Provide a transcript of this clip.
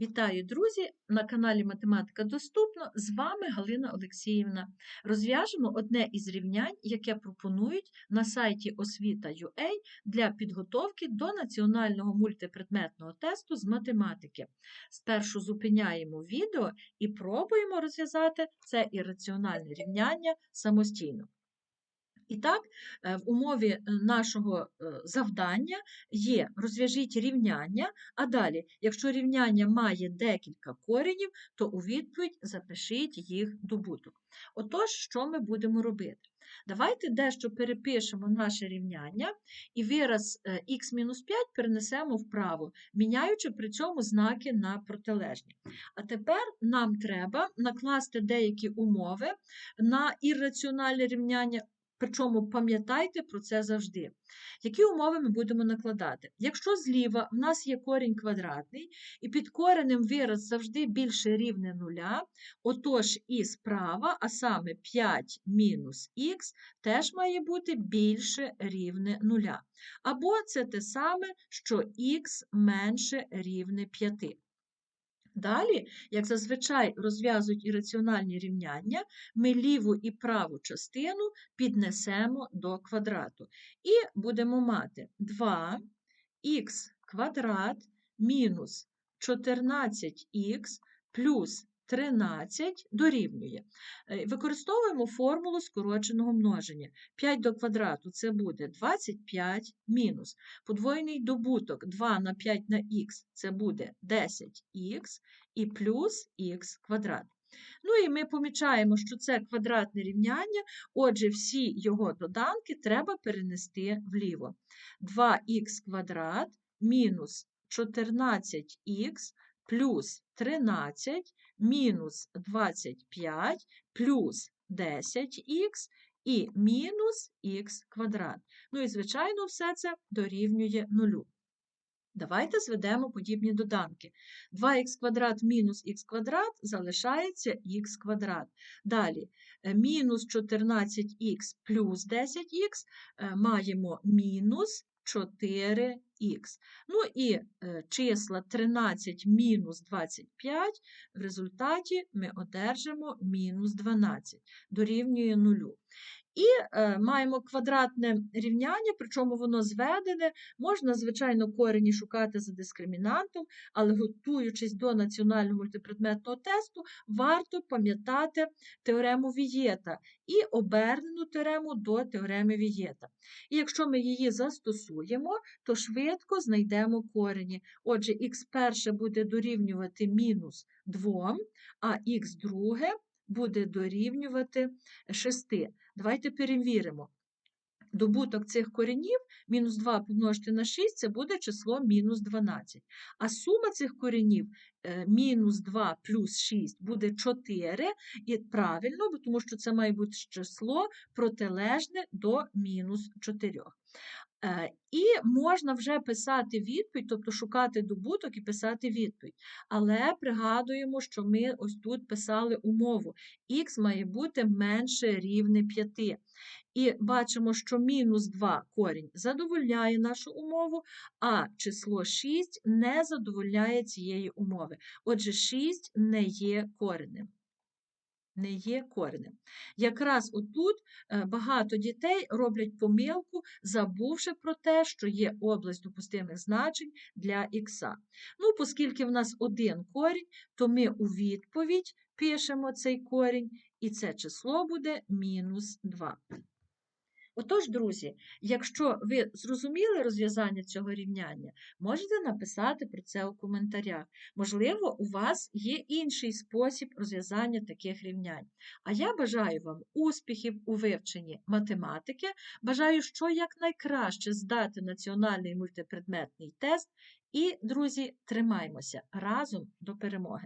Вітаю, друзі! На каналі Математика Доступно. З вами Галина Олексіївна. Розв'яжемо одне із рівнянь, яке пропонують на сайті освіта.ua для підготовки до національного мультипредметного тесту з математики. Спершу зупиняємо відео і пробуємо розв'язати це ірраціональне рівняння самостійно. І так, е, в умові е, нашого е, завдання є розв'яжіть рівняння, а далі, якщо рівняння має декілька коренів, то у відповідь запишіть їх добуток. Отож, що ми будемо робити? Давайте дещо перепишемо наше рівняння і вираз х-5 перенесемо вправо, міняючи при цьому знаки на протилежні. А тепер нам треба накласти деякі умови на ірраціональне рівняння. Причому пам'ятайте про це завжди. Які умови ми будемо накладати? Якщо зліва в нас є корінь квадратний, і під коренем вираз завжди більше рівне нуля, отож і справа, а саме 5 мінус х, теж має бути більше рівне нуля. Або це те саме, що х менше рівне 5. Далі, як зазвичай розв'язують ірраціональні рівняння, ми ліву і праву частину піднесемо до квадрату. І будемо мати 2х квадрат мінус 14х плюс 13 дорівнює. Е, використовуємо формулу скороченого множення. 5 до квадрату це буде 25 мінус. Подвоєний добуток 2 на 5 на х це буде 10х і плюс х квадрат. Ну і ми помічаємо, що це квадратне рівняння, отже, всі його доданки треба перенести вліво. 2х квадрат мінус 14х плюс 13 мінус 25 плюс 10х і мінус х квадрат. Ну і, звичайно, все це дорівнює нулю. Давайте зведемо подібні доданки. 2х квадрат мінус х квадрат залишається х квадрат. Далі е, мінус 14х плюс 10х е, маємо мінус 4х. Ну і е, числа 13 мінус 25, в результаті ми одержимо мінус 12, дорівнює 0. І е, маємо квадратне рівняння, причому воно зведене. Можна, звичайно, корені шукати за дискримінантом, але готуючись до національного мультипредметного тесту, варто пам'ятати теорему Вієта і обернену теорему до теореми Вієта. І якщо ми її застосуємо, то швидко знайдемо корені. Отже, х перше буде дорівнювати мінус 2, а х друге буде дорівнювати 6. Давайте перевіримо. Добуток цих коренів мінус 2 помножити на 6 це буде число мінус 12. А сума цих коренів е, мінус 2 плюс 6 буде 4, і правильно, тому що це має бути число протилежне до мінус 4. Е, і можна вже писати відповідь, тобто шукати добуток і писати відповідь. Але пригадуємо, що ми ось тут писали умову. Х має бути менше рівне 5. І бачимо, що мінус 2 корінь задовольняє нашу умову, а число 6 не задовольняє цієї умови. Отже, 6 не є коренем не є коренем. Якраз отут е, багато дітей роблять помилку, забувши про те, що є область допустимих значень для х. Ну, оскільки в нас один корінь, то ми у відповідь пишемо цей корінь, і це число буде мінус 2. Отож, друзі, якщо ви зрозуміли розв'язання цього рівняння, можете написати про це у коментарях. Можливо, у вас є інший спосіб розв'язання таких рівнянь. А я бажаю вам успіхів у вивченні математики, бажаю, що якнайкраще здати національний мультипредметний тест. І, друзі, тримаймося разом до перемоги!